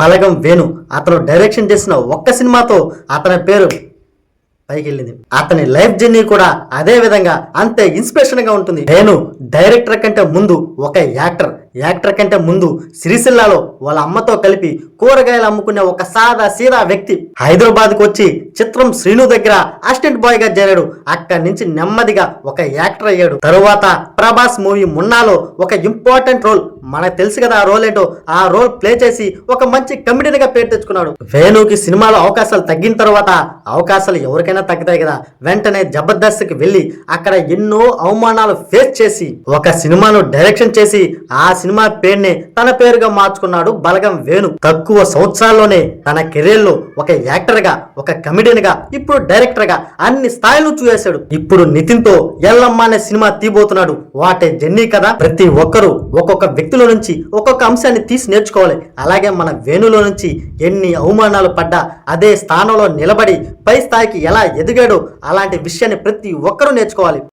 బలగం వేణు. అతను డైరెక్షన్ చేసిన ఒక్క సినిమాతో అతని పేరు పైకి వెళ్ళింది అతని లైఫ్ జర్నీ కూడా అదే విధంగా అంతే ఇన్స్పిరేషన్గా ఉంటుంది. నేను డైరెక్టర్ కంటే ముందు ఒక యాక్టర్. యాక్టర్ కంటే ముందు సిరిసిల్లాలో వాళ్ళ అమ్మతో కలిపి కూరగాయలు అమ్ముకునే ఒక సాదా సీదా వ్యక్తి హైదరాబాద్కు వచ్చి చిత్రం శ్రీను దగ్గర అసిస్టెంట్ బాయ్గా చేరాడు. అక్కడి నుంచి నెమ్మదిగా ఒక యాక్టర్ అయ్యాడు. తరువాత ప్రభాస్ మూవీ మున్నాలో ఒక ఇంపార్టెంట్ రోల్ మనకు తెలుసు కదా ఆ రోల్ ఏంటో ఆ రోల్ ప్లే చేసి ఒక మంచి కమిడీనిగా పేరు తెచ్చుకున్నాడు. వేణుకి సినిమాలో అవకాశాలు తగ్గిన తర్వాత అవకాశాలు ఎవరికైనా తగ్గుతాయి కదా? వెంటనే జబర్దస్త్కి వెళ్ళి అక్కడ ఎన్నో అవమానాలు ఫేస్ చేసి ఒక సినిమాను డైరెక్షన్ చేసి ఆ సినిమా పేరునే తన పేరుగా మార్చుకున్నాడు బలగం వేణు. తక్కువ సంవత్సరాల్లోనే తన కెరీర్లో ఒక యాక్టర్గా ఒక కమెడియన్గా ఇప్పుడు డైరెక్టర్గా అన్ని స్థాయిలు చూసేశాడు. ఇప్పుడు నితిన్తో ఎల్లమ్మ అనే సినిమా తీయబోతున్నాడు. వాటే జర్నీ కదా. ప్రతి ఒక్కరూ ఒక్కొక్క వ్యక్తిలో నుంచి ఒక్కొక్క అంశాన్ని తీసి నేర్చుకోవాలి. అలాగే మన వేణులో నుంచి ఎన్ని అవమానాలు పడ్డా అదే స్థానంలో నిలబడి పై స్థాయికి ఎలా ఎదిగాడో అలాంటి విషయాన్ని ప్రతి ఒక్కరూ నేర్చుకోవాలి.